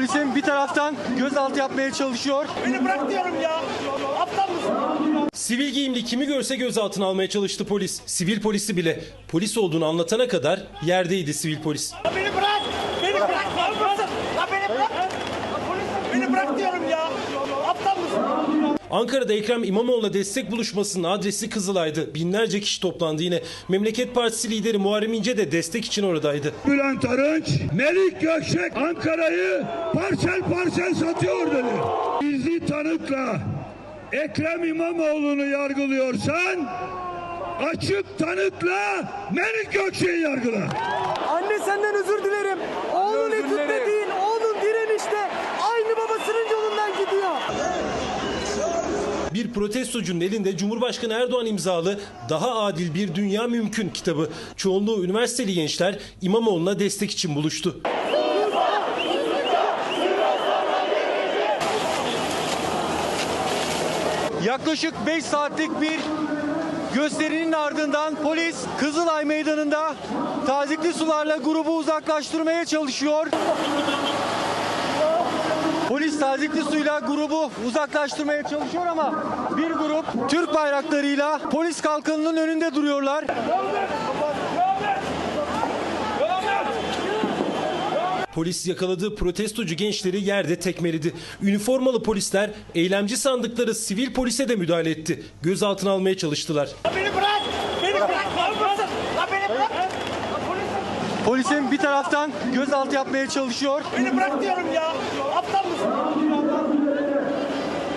bir taraftan gözaltı yapmaya çalışıyor. Beni bırak diyorum ya. Aptal mısın? Sivil giyimli kimi görse gözaltına almaya çalıştı polis. Sivil polisi bile polis olduğunu anlatana kadar yerdeydi sivil polis. Ya beni bırak. Beni bırak. Ya bırak. Ya beni bırak. Beni bırak diyorum ya. Ankara'da Ekrem İmamoğlu'na destek buluşmasının adresi Kızılay'dı. Binlerce kişi toplandı yine. Memleket Partisi lideri Muharrem İnce de destek için oradaydı. Bülent Arınç, Melik Gökçek Ankara'yı parsel parsel satıyor dedi. Gizli tanıkla Ekrem İmamoğlu'nu yargılıyorsan açık tanıkla Melik Gökçek'i yargıla. Anne senden özür dilerim. Oğlun etütte Bir protestocunun elinde Cumhurbaşkanı Erdoğan imzalı Daha Adil Bir Dünya Mümkün kitabı. Çoğunluğu üniversiteli gençler İmamoğlu'na destek için buluştu. Yaklaşık 5 saatlik bir gösterinin ardından polis Kızılay Meydanı'nda tazikli sularla grubu uzaklaştırmaya çalışıyor. Polis tazikli suyla grubu uzaklaştırmaya çalışıyor ama bir grup Türk bayraklarıyla polis kalkanının önünde duruyorlar. Polis yakaladığı protestocu gençleri yerde tekmeledi. Üniformalı polisler eylemci sandıkları sivil polise de müdahale etti. Gözaltına almaya çalıştılar. Beni bırak. Beni bırak. Ya bırak. Ya beni bırak. Polisin bir taraftan gözaltı yapmaya çalışıyor. Beni bırak diyorum ya. Aptal mısın?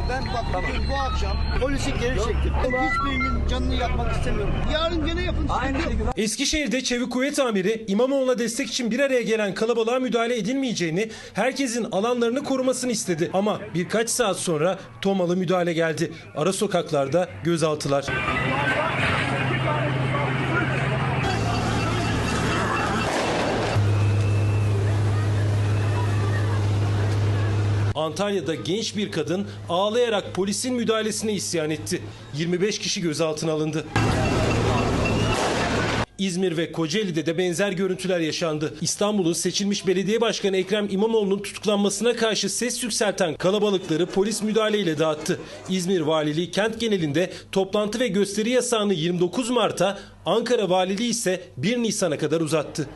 Ben bak bugün bu akşam polisi geri çektim. Hiçbirinin canını yakmak istemiyorum. Yarın gene yapın. Eskişehir'de Çevik Kuvvet Amiri İmamoğlu'na destek için bir araya gelen kalabalığa müdahale edilmeyeceğini, herkesin alanlarını korumasını istedi. Ama birkaç saat sonra Tomalı müdahale geldi. Ara sokaklarda gözaltılar. Antalya'da genç bir kadın ağlayarak polisin müdahalesine isyan etti. 25 kişi gözaltına alındı. İzmir ve Kocaeli'de de benzer görüntüler yaşandı. İstanbul'un seçilmiş belediye başkanı Ekrem İmamoğlu'nun tutuklanmasına karşı ses yükselten kalabalıkları polis müdahaleyle dağıttı. İzmir Valiliği kent genelinde toplantı ve gösteri yasağını 29 Mart'a, Ankara Valiliği ise 1 Nisan'a kadar uzattı.